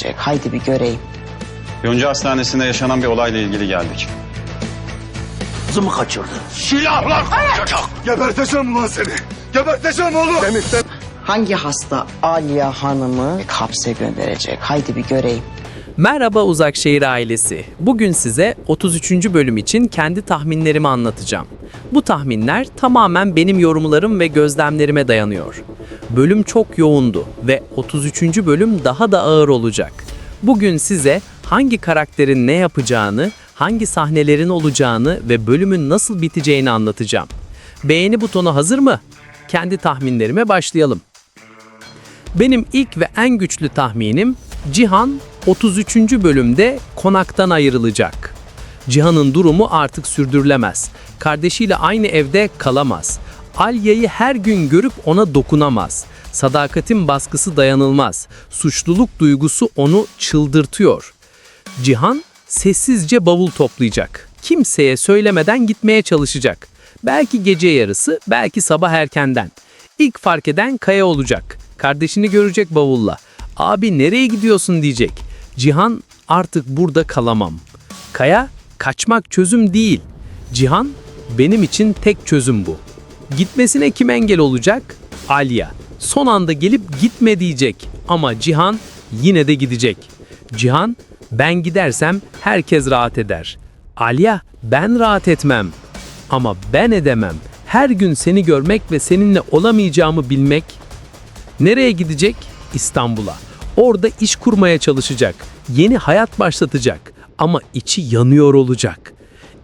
gönderecek. Haydi bir göreyim. Yonca Hastanesi'nde yaşanan bir olayla ilgili geldik. Kızımı kaçırdı. Silahlar konuşacak. Geberteceğim ulan seni. Geberteceğim oğlum. Kemikten Hangi hasta Aliye Hanım'ı hapse gönderecek? Haydi bir göreyim. Merhaba Uzakşehir ailesi. Bugün size 33. bölüm için kendi tahminlerimi anlatacağım. Bu tahminler tamamen benim yorumlarım ve gözlemlerime dayanıyor. Bölüm çok yoğundu ve 33. bölüm daha da ağır olacak. Bugün size hangi karakterin ne yapacağını, hangi sahnelerin olacağını ve bölümün nasıl biteceğini anlatacağım. Beğeni butonu hazır mı? Kendi tahminlerime başlayalım. Benim ilk ve en güçlü tahminim Cihan 33. bölümde konaktan ayrılacak. Cihan'ın durumu artık sürdürülemez. Kardeşiyle aynı evde kalamaz. Alya'yı her gün görüp ona dokunamaz. Sadakatin baskısı dayanılmaz. Suçluluk duygusu onu çıldırtıyor. Cihan sessizce bavul toplayacak. Kimseye söylemeden gitmeye çalışacak. Belki gece yarısı, belki sabah erkenden. İlk fark eden Kaya olacak. Kardeşini görecek bavulla. Abi nereye gidiyorsun diyecek. Cihan artık burada kalamam. Kaya kaçmak çözüm değil. Cihan benim için tek çözüm bu. Gitmesine kim engel olacak? Alya. Son anda gelip gitme diyecek ama Cihan yine de gidecek. Cihan ben gidersem herkes rahat eder. Alya ben rahat etmem. Ama ben edemem. Her gün seni görmek ve seninle olamayacağımı bilmek Nereye gidecek? İstanbul'a. Orada iş kurmaya çalışacak. Yeni hayat başlatacak. Ama içi yanıyor olacak.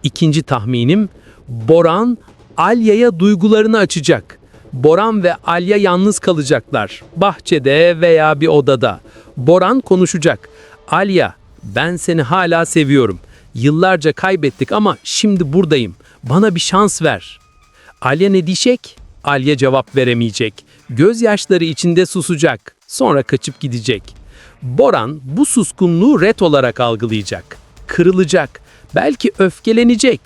İkinci tahminim Boran Alya'ya duygularını açacak. Boran ve Alya yalnız kalacaklar. Bahçede veya bir odada. Boran konuşacak. Alya, ben seni hala seviyorum. Yıllarca kaybettik ama şimdi buradayım. Bana bir şans ver. Alya ne diyecek? Alya cevap veremeyecek. Gözyaşları içinde susacak. Sonra kaçıp gidecek. Boran bu suskunluğu ret olarak algılayacak. Kırılacak. Belki öfkelenecek.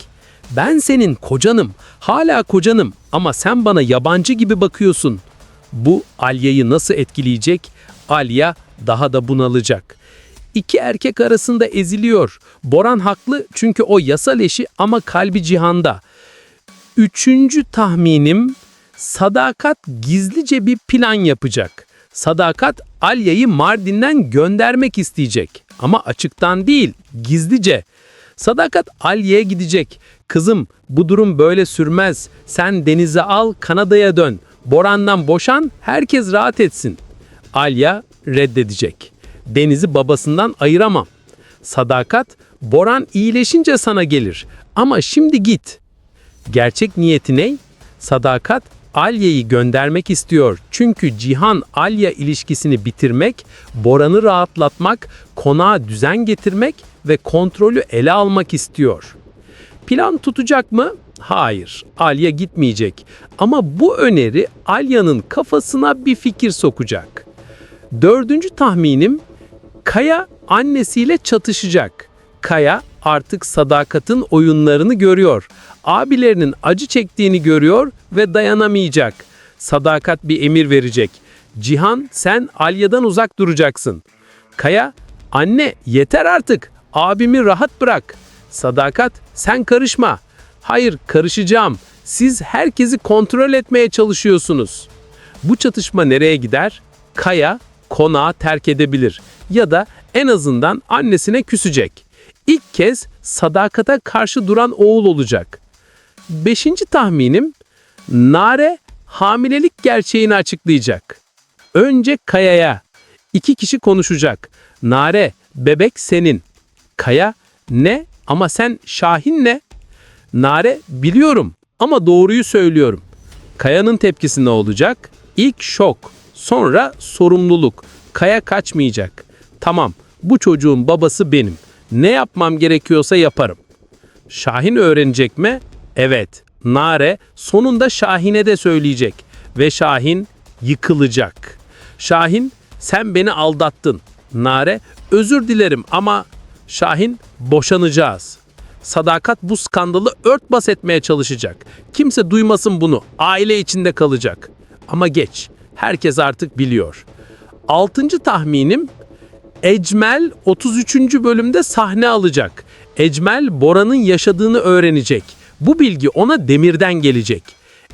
Ben senin kocanım. Hala kocanım ama sen bana yabancı gibi bakıyorsun. Bu Alya'yı nasıl etkileyecek? Alya daha da bunalacak. İki erkek arasında eziliyor. Boran haklı çünkü o yasal eşi ama kalbi cihanda. Üçüncü tahminim Sadakat gizlice bir plan yapacak. Sadakat Alya'yı Mardin'den göndermek isteyecek. Ama açıktan değil, gizlice. Sadakat Alya'ya gidecek. Kızım bu durum böyle sürmez. Sen denize al, Kanada'ya dön. Boran'dan boşan, herkes rahat etsin. Alya reddedecek. Deniz'i babasından ayıramam. Sadakat, Boran iyileşince sana gelir. Ama şimdi git. Gerçek niyeti ne? Sadakat Alya'yı göndermek istiyor. Çünkü Cihan Alya ilişkisini bitirmek, Boran'ı rahatlatmak, konağa düzen getirmek ve kontrolü ele almak istiyor. Plan tutacak mı? Hayır. Alya gitmeyecek. Ama bu öneri Alya'nın kafasına bir fikir sokacak. Dördüncü tahminim Kaya annesiyle çatışacak. Kaya artık sadakatin oyunlarını görüyor. Abilerinin acı çektiğini görüyor ve dayanamayacak. Sadakat bir emir verecek. Cihan sen Alya'dan uzak duracaksın. Kaya anne yeter artık abimi rahat bırak. Sadakat sen karışma. Hayır karışacağım. Siz herkesi kontrol etmeye çalışıyorsunuz. Bu çatışma nereye gider? Kaya konağı terk edebilir ya da en azından annesine küsecek. İlk kez sadakata karşı duran oğul olacak. Beşinci tahminim Nare hamilelik gerçeğini açıklayacak. Önce Kaya'ya. iki kişi konuşacak. Nare bebek senin. Kaya ne ama sen Şahin ne? Nare biliyorum ama doğruyu söylüyorum. Kaya'nın tepkisi ne olacak? İlk şok, sonra sorumluluk. Kaya kaçmayacak. Tamam, bu çocuğun babası benim. Ne yapmam gerekiyorsa yaparım. Şahin öğrenecek mi? Evet. Nare sonunda Şahin'e de söyleyecek ve Şahin yıkılacak. Şahin sen beni aldattın. Nare özür dilerim ama Şahin boşanacağız. Sadakat bu skandalı örtbas etmeye çalışacak. Kimse duymasın bunu. Aile içinde kalacak. Ama geç. Herkes artık biliyor. Altıncı tahminim Ecmel 33. bölümde sahne alacak. Ecmel Bora'nın yaşadığını öğrenecek. Bu bilgi ona Demir'den gelecek.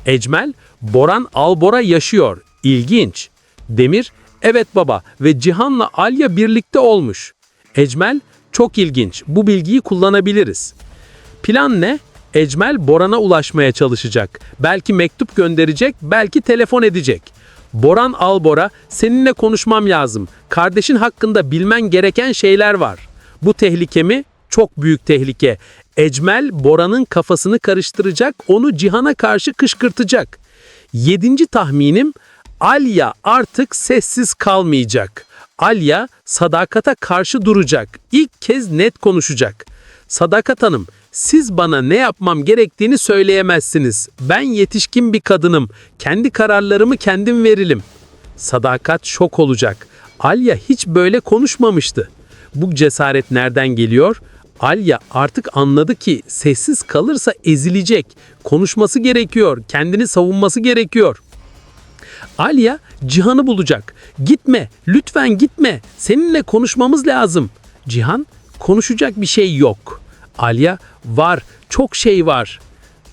Ecmel, Boran Albora yaşıyor. İlginç. Demir, evet baba ve Cihan'la Alya birlikte olmuş. Ecmel, çok ilginç. Bu bilgiyi kullanabiliriz. Plan ne? Ecmel Boran'a ulaşmaya çalışacak. Belki mektup gönderecek, belki telefon edecek. Boran Albora, seninle konuşmam lazım. Kardeşin hakkında bilmen gereken şeyler var. Bu tehlike mi? Çok büyük tehlike. Ecmel Bora'nın kafasını karıştıracak, onu Cihan'a karşı kışkırtacak. Yedinci tahminim, Alya artık sessiz kalmayacak. Alya sadakata karşı duracak. İlk kez net konuşacak. Sadakat Hanım, siz bana ne yapmam gerektiğini söyleyemezsiniz. Ben yetişkin bir kadınım. Kendi kararlarımı kendim veririm. Sadakat şok olacak. Alya hiç böyle konuşmamıştı. Bu cesaret nereden geliyor? Alya artık anladı ki sessiz kalırsa ezilecek. Konuşması gerekiyor, kendini savunması gerekiyor. Alya Cihan'ı bulacak. Gitme, lütfen gitme. Seninle konuşmamız lazım. Cihan, konuşacak bir şey yok. Alya, var, çok şey var.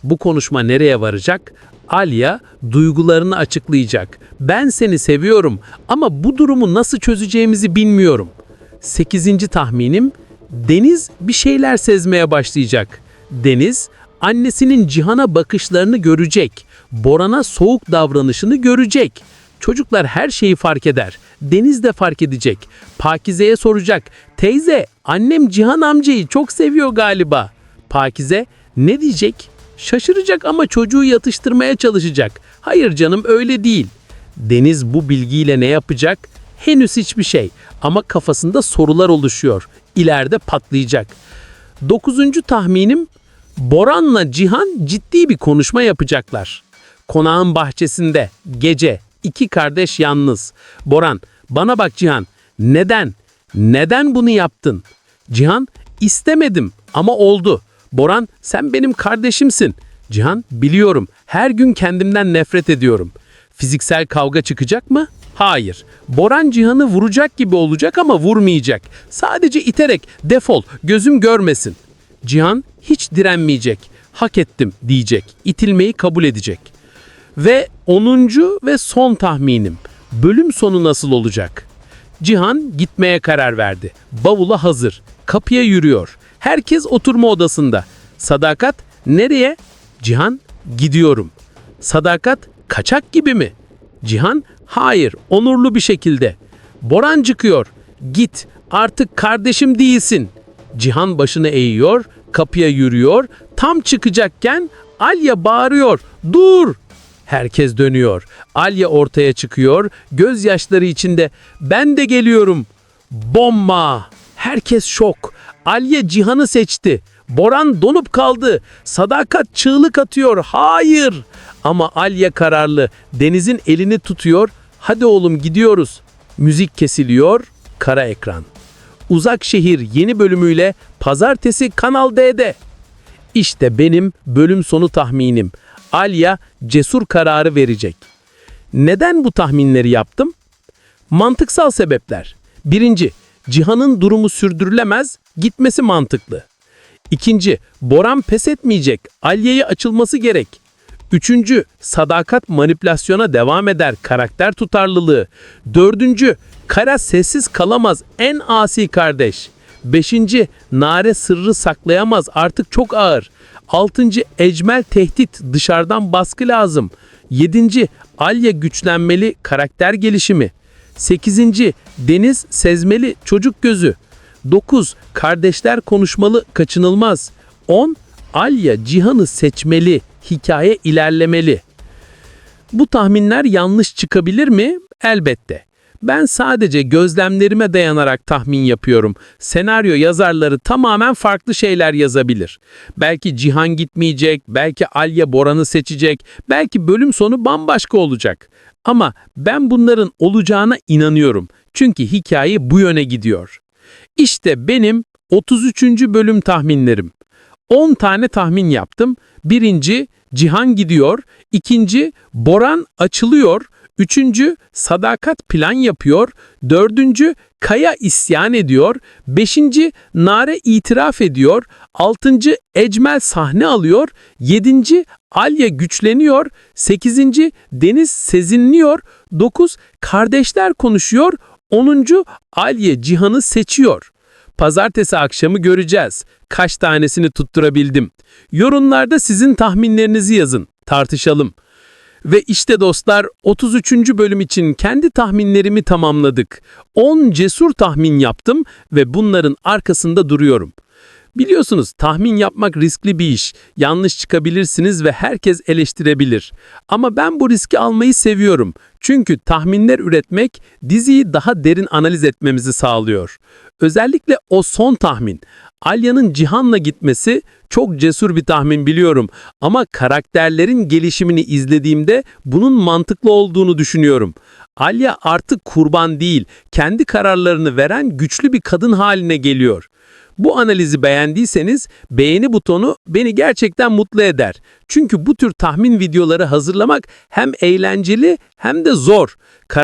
Bu konuşma nereye varacak? Alya duygularını açıklayacak. Ben seni seviyorum ama bu durumu nasıl çözeceğimizi bilmiyorum. Sekizinci tahminim Deniz bir şeyler sezmeye başlayacak. Deniz annesinin Cihan'a bakışlarını görecek. Boran'a soğuk davranışını görecek. Çocuklar her şeyi fark eder. Deniz de fark edecek. Pakize'ye soracak. Teyze, annem Cihan amcayı çok seviyor galiba. Pakize ne diyecek? Şaşıracak ama çocuğu yatıştırmaya çalışacak. Hayır canım öyle değil. Deniz bu bilgiyle ne yapacak? Henüz hiçbir şey ama kafasında sorular oluşuyor. İleride patlayacak. Dokuzuncu tahminim Boran'la Cihan ciddi bir konuşma yapacaklar. Konağın bahçesinde gece iki kardeş yalnız. Boran bana bak Cihan neden? Neden bunu yaptın? Cihan istemedim ama oldu. Boran sen benim kardeşimsin. Cihan biliyorum her gün kendimden nefret ediyorum. Fiziksel kavga çıkacak mı? Hayır. Boran Cihan'ı vuracak gibi olacak ama vurmayacak. Sadece iterek defol gözüm görmesin. Cihan hiç direnmeyecek. Hak ettim diyecek. İtilmeyi kabul edecek. Ve 10. ve son tahminim. Bölüm sonu nasıl olacak? Cihan gitmeye karar verdi. Bavula hazır. Kapıya yürüyor. Herkes oturma odasında. Sadakat nereye? Cihan gidiyorum. Sadakat kaçak gibi mi? Cihan hayır onurlu bir şekilde. Boran çıkıyor. Git artık kardeşim değilsin. Cihan başını eğiyor, kapıya yürüyor. Tam çıkacakken Alya bağırıyor. Dur! Herkes dönüyor. Alya ortaya çıkıyor. Gözyaşları içinde ben de geliyorum. Bomba! Herkes şok. Alya Cihan'ı seçti. Boran donup kaldı. Sadakat çığlık atıyor. Hayır! Ama Alya kararlı. Deniz'in elini tutuyor. Hadi oğlum gidiyoruz. Müzik kesiliyor. Kara ekran. Uzak Şehir yeni bölümüyle pazartesi Kanal D'de. İşte benim bölüm sonu tahminim. Alya cesur kararı verecek. Neden bu tahminleri yaptım? Mantıksal sebepler. Birinci, Cihan'ın durumu sürdürülemez, gitmesi mantıklı. İkinci, Boran pes etmeyecek, Alya'ya açılması gerek. Üçüncü, sadakat manipülasyona devam eder, karakter tutarlılığı. Dördüncü, Kara sessiz kalamaz, en asi kardeş. Beşinci, Nare sırrı saklayamaz, artık çok ağır. Altıncı, Ecmel tehdit, dışarıdan baskı lazım. Yedinci, Alya güçlenmeli, karakter gelişimi. Sekizinci, Deniz sezmeli, çocuk gözü. 9. Kardeşler konuşmalı, kaçınılmaz. 10. Alya Cihan'ı seçmeli, hikaye ilerlemeli. Bu tahminler yanlış çıkabilir mi? Elbette. Ben sadece gözlemlerime dayanarak tahmin yapıyorum. Senaryo yazarları tamamen farklı şeyler yazabilir. Belki Cihan gitmeyecek, belki Alya Boran'ı seçecek, belki bölüm sonu bambaşka olacak. Ama ben bunların olacağına inanıyorum. Çünkü hikaye bu yöne gidiyor. İşte benim 33. bölüm tahminlerim. 10 tane tahmin yaptım. Birinci Cihan gidiyor. İkinci Boran açılıyor. Üçüncü, sadakat plan yapıyor. Dördüncü, Kaya isyan ediyor. Beşinci, Nare itiraf ediyor. Altıncı, Ecmel sahne alıyor. Yedinci, Alya güçleniyor. Sekizinci, Deniz sezinliyor. Dokuz, kardeşler konuşuyor. Onuncu, Alya Cihan'ı seçiyor. Pazartesi akşamı göreceğiz. Kaç tanesini tutturabildim. Yorumlarda sizin tahminlerinizi yazın. Tartışalım. Ve işte dostlar 33. bölüm için kendi tahminlerimi tamamladık. 10 cesur tahmin yaptım ve bunların arkasında duruyorum. Biliyorsunuz tahmin yapmak riskli bir iş. Yanlış çıkabilirsiniz ve herkes eleştirebilir. Ama ben bu riski almayı seviyorum. Çünkü tahminler üretmek diziyi daha derin analiz etmemizi sağlıyor. Özellikle o son tahmin. Alya'nın Cihan'la gitmesi çok cesur bir tahmin biliyorum ama karakterlerin gelişimini izlediğimde bunun mantıklı olduğunu düşünüyorum. Alya artık kurban değil, kendi kararlarını veren güçlü bir kadın haline geliyor. Bu analizi beğendiyseniz beğeni butonu beni gerçekten mutlu eder. Çünkü bu tür tahmin videoları hazırlamak hem eğlenceli hem de zor.